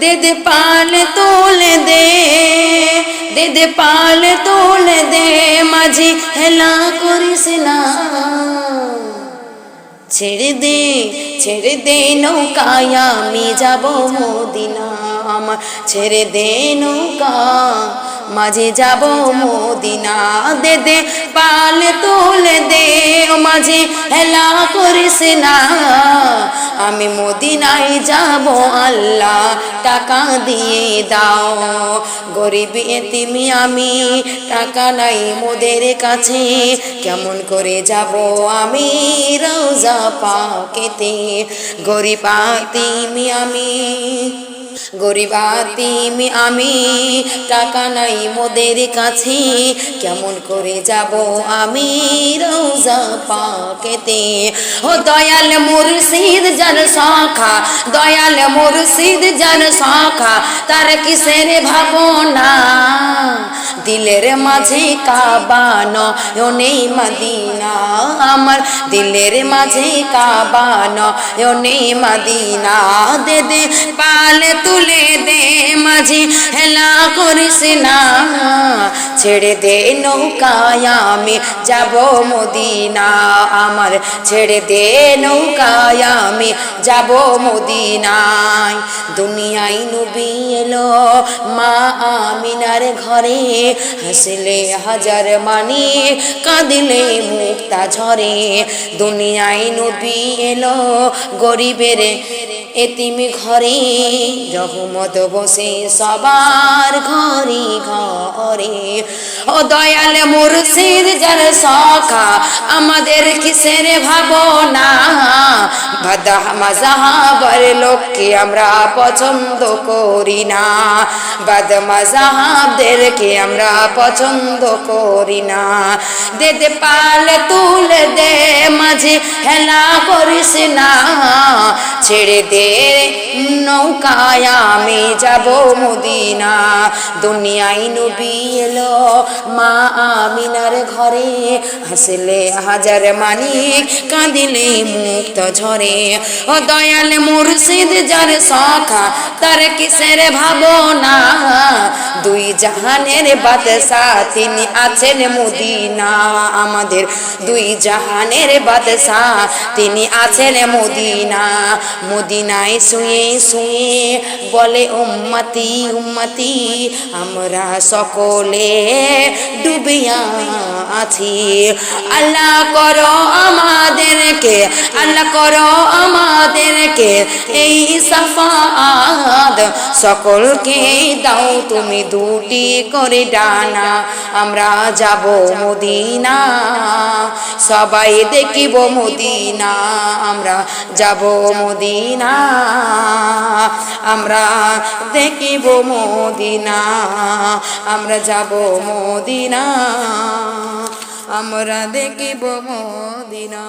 দে দে পাল তোলে দে দে দে পাল তোলে দে, মাঝি হেলা করিস না। ছেড়ে দে ছেড়ে দে নৌকায়, আমি যাব মদিনা আমার ছেড়ে দে নৌকা মাঝে যাব মদিনা, দে দে, পাল তোলে দে। মাঝে হেলা করিস না। আমি মদিনায় যাব, আল্লাহ টাকা দিয়ে দাও। গরিব এতিমি আমি, টাকা নাই মোদের কাছে। কেমন করে যাব আমি রোজা পাকেতে? গরিব আতিমি আমি গরিবাতিমি আমি টাকা নাই মোদের কাছে কেমন করে যাব আমি? রোজা পাকেতে ও দয়াল মুর্শিদ জন শাখা, দয়াল মুর্শিদ জন শাখা, তার কিসের ভাবনা? দিলের মাঝে কাবানো ও নেই মদিনা। আমার দিলের মাঝে কাবানো ও নেই মদিনা। দে দে পাল তুলে দে, মাঝে হেলা করিস না। ছেড়ে দে নৌকায়, আমি যাব মদিনা। আমার ছেড়ে দে নৌকায়, আমি যাব মদিনায়। দুনিয়ায় নবী এলো, মা আমিনার ঘরে, হাসলে হাজার মানি, কাঁদিলে মুক্তা ঝরে। দুনিয়ায় নবী এলো, গরিবের এতিমি ঘরে রহমত বসে সবার ঘরে ঘরে। ও দয়াল মুর্শিদ যার সখা, আমাদের কিসের ভাবনা? বাদা মাজাহাবার লোককে আমরা পছন্দ করি না। বাদ মাজাহাবদেরকে আমরা পছন্দ করি না। দে দে পাল তুল দে, মাঝে হেলা করিস না। ছেড়ে দে quieres নৌকায় আমি যাব মদিনা। দুনিয়ায় নবী এলো মা আমিনার ঘরে। হাসলে হাজার মানিক কাঁদিলে মুক্ত ঝরে। ও দয়াল মুর্শিদ, যার সখা, তার কিসের ভাবনা? দুই জাহানের বাদশা তিনি আছেন মদিনা। আমাদের দুই জাহানের বাদশা তিনি আছেন মদিনা। মদিনায় শুয়ে বলে, উম্মতি উম্মতি, আমরা সকলে ডুবিয়া আছি। আল্লাহ করো আমাদেরকে, আল্লাহ করো আমাদেরকে এই সাফাদ সকলকে দাও তুমি দুটি করে ডানা, আমরা যাব মদিনা। সবাই দেখিব মদিনা, আমরা যাব মদিনা। আমরা দেখিব মদিনা আমরা যাব মদিনা আমরা দেখিব মদিনা।